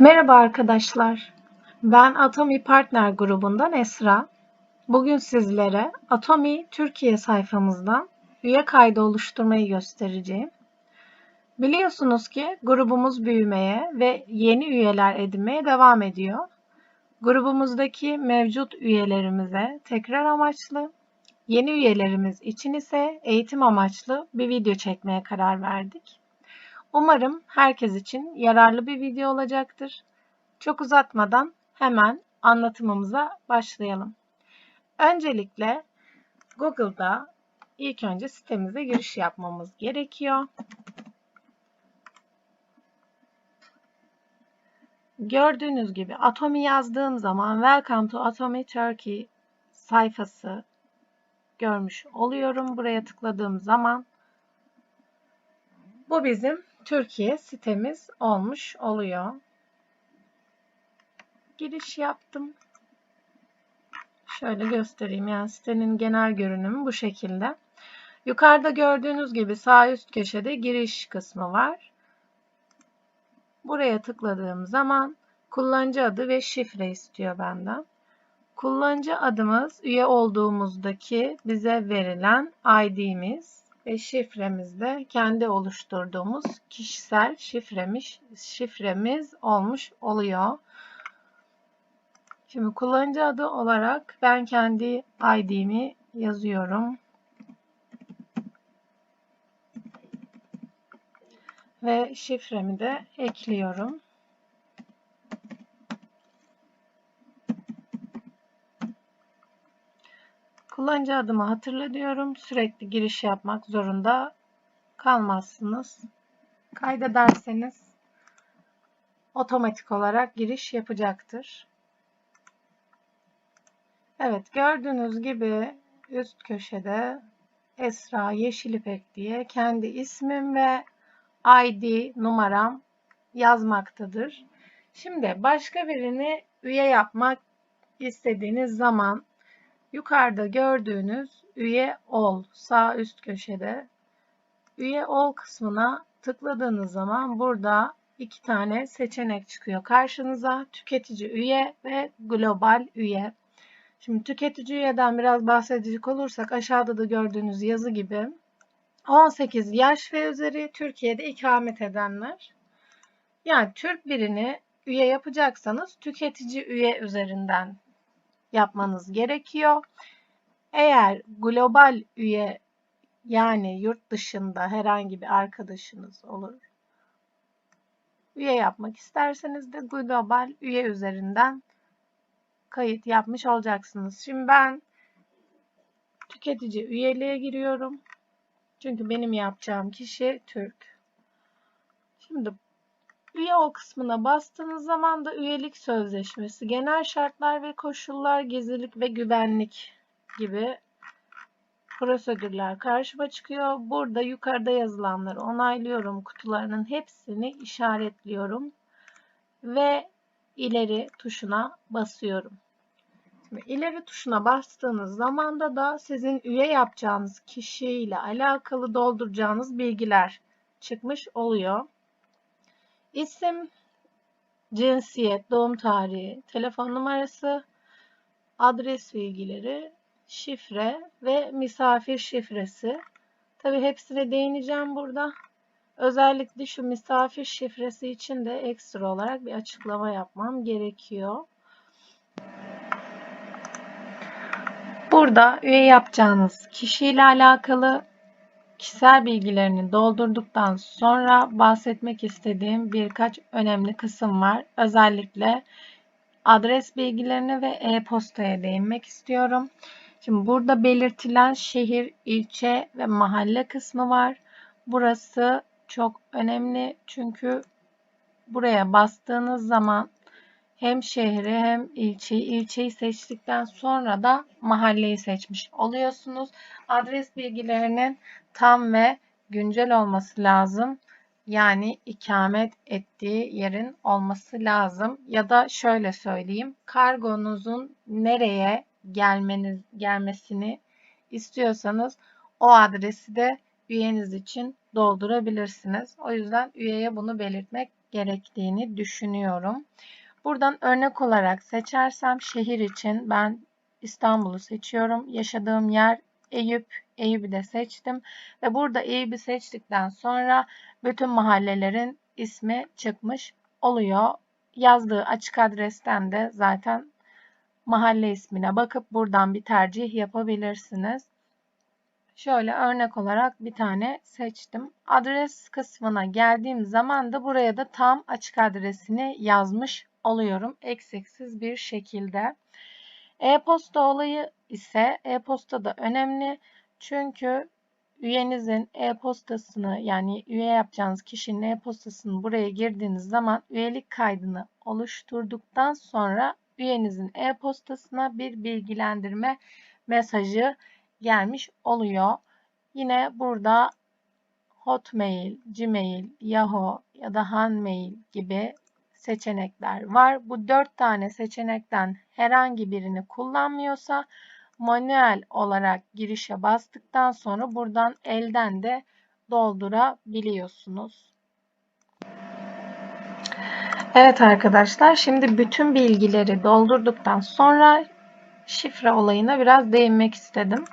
Merhaba arkadaşlar. Ben Atomi Partner grubundan Esra. Bugün sizlere Atomi Türkiye sayfamızdan üye kaydı oluşturmayı göstereceğim. Biliyorsunuz ki grubumuz büyümeye ve yeni üyeler edinmeye devam ediyor. Grubumuzdaki mevcut üyelerimize tekrar amaçlı, yeni üyelerimiz için ise eğitim amaçlı bir video çekmeye karar verdik. Umarım herkes için yararlı bir video olacaktır. Çok uzatmadan hemen anlatımımıza başlayalım. Öncelikle Google'da ilk önce sitemize giriş yapmamız gerekiyor. Gördüğünüz gibi Atomi yazdığım zaman Welcome to Atomi Turkey sayfası görmüş oluyorum. Buraya tıkladığım zaman bu bizim Türkiye sitemiz olmuş oluyor. Giriş yaptım. Şöyle göstereyim. Yani sitenin genel görünümü bu şekilde. Yukarıda gördüğünüz gibi sağ üst köşede giriş kısmı var. Buraya tıkladığım zaman kullanıcı adı ve şifre istiyor benden. Kullanıcı adımız üye olduğumuzdaki bize verilen ID'miz ve şifremiz de kendi oluşturduğumuz kişisel şifremiz, şifremiz olmuş oluyor. Şimdi kullanıcı adı olarak ben kendi ID'mi yazıyorum. Ve şifremi de ekliyorum. Kullanıcı adımı hatırla diyorum. Sürekli giriş yapmak zorunda kalmazsınız. Kaydederseniz otomatik olarak giriş yapacaktır. Evet gördüğünüz gibi üst köşede Esra Yeşil İpek diye kendi ismim ve ID numaram yazmaktadır. Şimdi başka birini üye yapmak istediğiniz zaman Yukarıda gördüğünüz üye ol sağ üst köşede üye ol kısmına tıkladığınız zaman burada iki tane seçenek çıkıyor karşınıza. Tüketici üye ve global üye. Şimdi tüketici üyeden biraz bahsedecek olursak aşağıda da gördüğünüz yazı gibi 18 yaş ve üzeri Türkiye'de ikamet edenler. Yani Türk birini üye yapacaksanız tüketici üye üzerinden yapmanız gerekiyor. Eğer global üye yani yurt dışında herhangi bir arkadaşınız olur. Üye yapmak isterseniz de global üye üzerinden kayıt yapmış olacaksınız. Şimdi ben tüketici üyeliğe giriyorum. Çünkü benim yapacağım kişi Türk. Şimdi Üye ol kısmına bastığınız zaman da üyelik sözleşmesi, genel şartlar ve koşullar, gizlilik ve güvenlik gibi prosedürler karşıma çıkıyor. Burada yukarıda yazılanları onaylıyorum. Kutularının hepsini işaretliyorum ve ileri tuşuna basıyorum. Şimdi ileri tuşuna bastığınız zaman da sizin üye yapacağınız kişiyle alakalı dolduracağınız bilgiler çıkmış oluyor. İsim, cinsiyet, doğum tarihi, telefon numarası, adres bilgileri, şifre ve misafir şifresi. Tabi hepsine değineceğim burada. Özellikle şu misafir şifresi için de ekstra olarak bir açıklama yapmam gerekiyor. Burada üye yapacağınız kişiyle alakalı Kişisel bilgilerini doldurduktan sonra bahsetmek istediğim birkaç önemli kısım var. Özellikle adres bilgilerine ve e-postaya değinmek istiyorum. Şimdi burada belirtilen şehir, ilçe ve mahalle kısmı var. Burası çok önemli çünkü buraya bastığınız zaman hem şehri hem ilçeyi, ilçeyi seçtikten sonra da mahalleyi seçmiş oluyorsunuz. Adres bilgilerinin tam ve güncel olması lazım. Yani ikamet ettiği yerin olması lazım. Ya da şöyle söyleyeyim. Kargonuzun nereye gelmeniz gelmesini istiyorsanız o adresi de üyeniz için doldurabilirsiniz. O yüzden üyeye bunu belirtmek gerektiğini düşünüyorum. Buradan örnek olarak seçersem şehir için ben İstanbul'u seçiyorum. Yaşadığım yer Eyüp. Eyüp'ü de seçtim. Ve burada Eyüp'ü seçtikten sonra bütün mahallelerin ismi çıkmış oluyor. Yazdığı açık adresten de zaten mahalle ismine bakıp buradan bir tercih yapabilirsiniz. Şöyle örnek olarak bir tane seçtim. Adres kısmına geldiğim zaman da buraya da tam açık adresini yazmış oluyorum. Eksiksiz bir şekilde. E-posta olayı ise e-posta da önemli. Çünkü üyenizin e-postasını yani üye yapacağınız kişinin e-postasını buraya girdiğiniz zaman üyelik kaydını oluşturduktan sonra üyenizin e-postasına bir bilgilendirme mesajı gelmiş oluyor. Yine burada Hotmail, Gmail, Yahoo ya da Hanmail gibi seçenekler var. Bu dört tane seçenekten herhangi birini kullanmıyorsa manuel olarak girişe bastıktan sonra buradan elden de doldurabiliyorsunuz. Evet arkadaşlar şimdi bütün bilgileri doldurduktan sonra şifre olayına biraz değinmek istedim.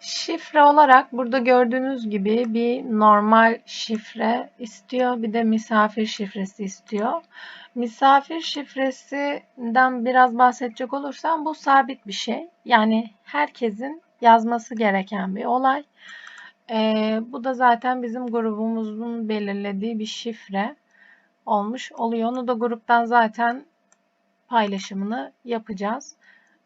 Şifre olarak burada gördüğünüz gibi bir normal şifre istiyor. Bir de misafir şifresi istiyor. Misafir şifresinden biraz bahsedecek olursam bu sabit bir şey. Yani herkesin yazması gereken bir olay. Ee, bu da zaten bizim grubumuzun belirlediği bir şifre olmuş oluyor. Onu da gruptan zaten paylaşımını yapacağız.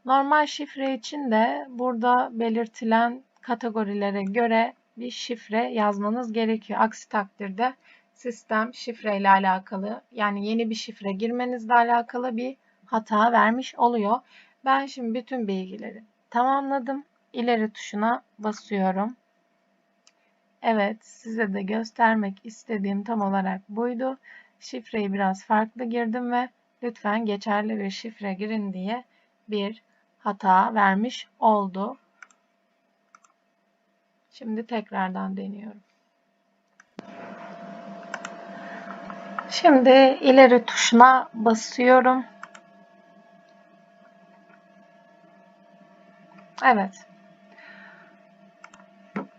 Normal şifre için de burada belirtilen kategorilere göre bir şifre yazmanız gerekiyor. Aksi takdirde sistem şifre ile alakalı yani yeni bir şifre girmenizle alakalı bir hata vermiş oluyor. Ben şimdi bütün bilgileri tamamladım. İleri tuşuna basıyorum. Evet size de göstermek istediğim tam olarak buydu. Şifreyi biraz farklı girdim ve lütfen geçerli bir şifre girin diye bir hata vermiş oldu. Şimdi tekrardan deniyorum. Şimdi ileri tuşuna basıyorum. Evet.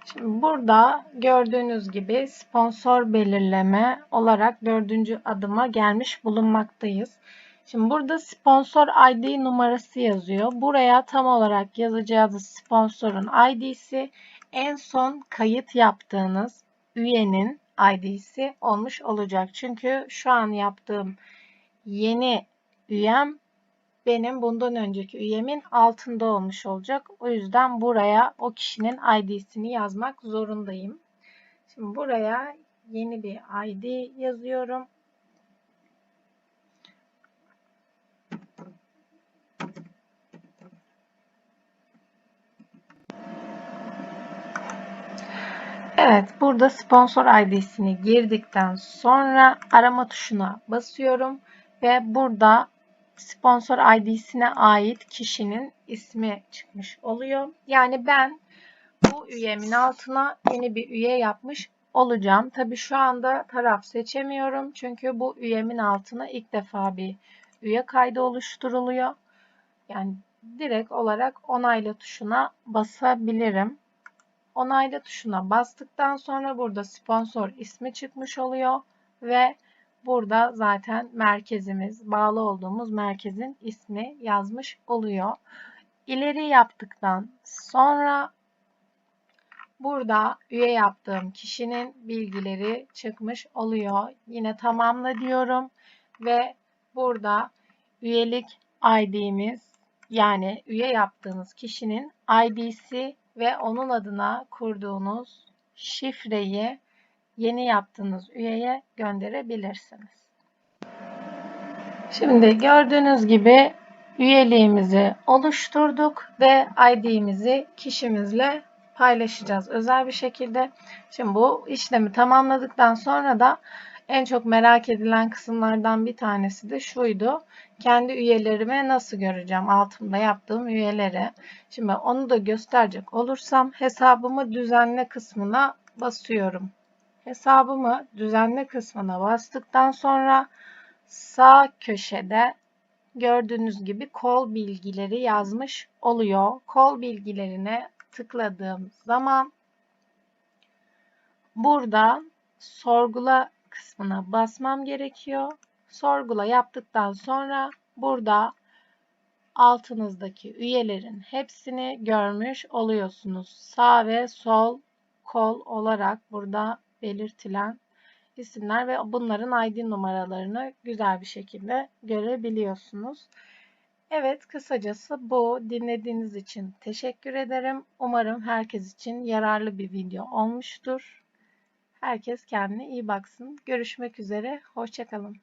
Şimdi burada gördüğünüz gibi sponsor belirleme olarak dördüncü adıma gelmiş bulunmaktayız. Şimdi burada sponsor ID numarası yazıyor. Buraya tam olarak yazacağınız sponsorun ID'si en son kayıt yaptığınız üyenin ID'si olmuş olacak. Çünkü şu an yaptığım yeni üyem benim bundan önceki üyemin altında olmuş olacak. O yüzden buraya o kişinin ID'sini yazmak zorundayım. Şimdi buraya yeni bir ID yazıyorum. Evet, burada sponsor ID'sini girdikten sonra arama tuşuna basıyorum ve burada sponsor ID'sine ait kişinin ismi çıkmış oluyor. Yani ben bu üyemin altına yeni bir üye yapmış olacağım. Tabi şu anda taraf seçemiyorum. Çünkü bu üyemin altına ilk defa bir üye kaydı oluşturuluyor. Yani direkt olarak onayla tuşuna basabilirim. Onayla tuşuna bastıktan sonra burada sponsor ismi çıkmış oluyor ve burada zaten merkezimiz, bağlı olduğumuz merkezin ismi yazmış oluyor. İleri yaptıktan sonra burada üye yaptığım kişinin bilgileri çıkmış oluyor. Yine tamamla diyorum ve burada üyelik ID'miz yani üye yaptığınız kişinin ID'si ve onun adına kurduğunuz şifreyi yeni yaptığınız üyeye gönderebilirsiniz. Şimdi gördüğünüz gibi üyeliğimizi oluşturduk ve ID'mizi kişimizle paylaşacağız özel bir şekilde. Şimdi bu işlemi tamamladıktan sonra da en çok merak edilen kısımlardan bir tanesi de şuydu. Kendi üyelerimi nasıl göreceğim? Altımda yaptığım üyeleri. Şimdi onu da gösterecek olursam hesabımı düzenle kısmına basıyorum. hesabımı düzenle kısmına bastıktan sonra sağ köşede gördüğünüz gibi kol bilgileri yazmış oluyor. Kol bilgilerine tıkladığım zaman burada sorgula kısmına basmam gerekiyor. Sorgula yaptıktan sonra burada altınızdaki üyelerin hepsini görmüş oluyorsunuz. Sağ ve sol kol olarak burada belirtilen isimler ve bunların ID numaralarını güzel bir şekilde görebiliyorsunuz. Evet, kısacası bu. Dinlediğiniz için teşekkür ederim. Umarım herkes için yararlı bir video olmuştur. Herkes kendine iyi baksın. Görüşmek üzere. Hoşçakalın.